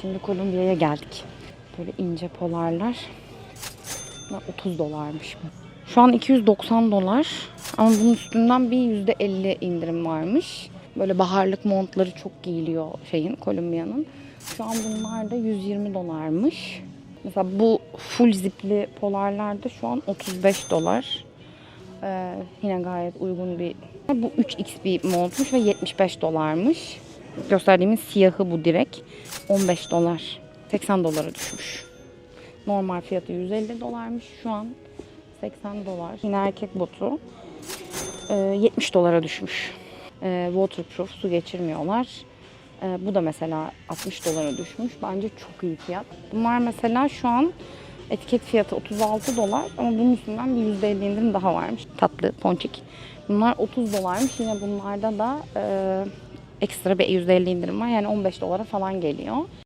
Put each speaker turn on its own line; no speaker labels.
Şimdi Kolombiya'ya geldik. Böyle ince polarlar. Ve 30 dolarmış. Şu an 290 dolar. Ama bunun üstünden bir %50 indirim varmış. Böyle baharlık montları çok giyiliyor şeyin, Kolombiya'nın. Şu an bunlar da 120 dolarmış. Mesela bu full zipli polarlar da şu an 35 dolar. Ee, yine gayet uygun bir... Bu 3x bir montmuş ve 75 dolarmış. Gösterdiğimiz siyahı bu direkt. 15 dolar. 80 dolara düşmüş. Normal fiyatı 150 dolarmış. Şu an 80 dolar. Yine erkek botu. Ee, 70 dolara düşmüş. Ee, waterproof su geçirmiyorlar. Ee, bu da mesela 60 dolara düşmüş. Bence çok iyi fiyat. Bunlar mesela şu an etiket fiyatı 36 dolar ama bunun üstünden bir %50 indirim daha varmış. Tatlı, ponçik. Bunlar 30 dolarmış. Yine bunlarda da e, ekstra bir %50 indirim var. Yani 15 dolara falan geliyor.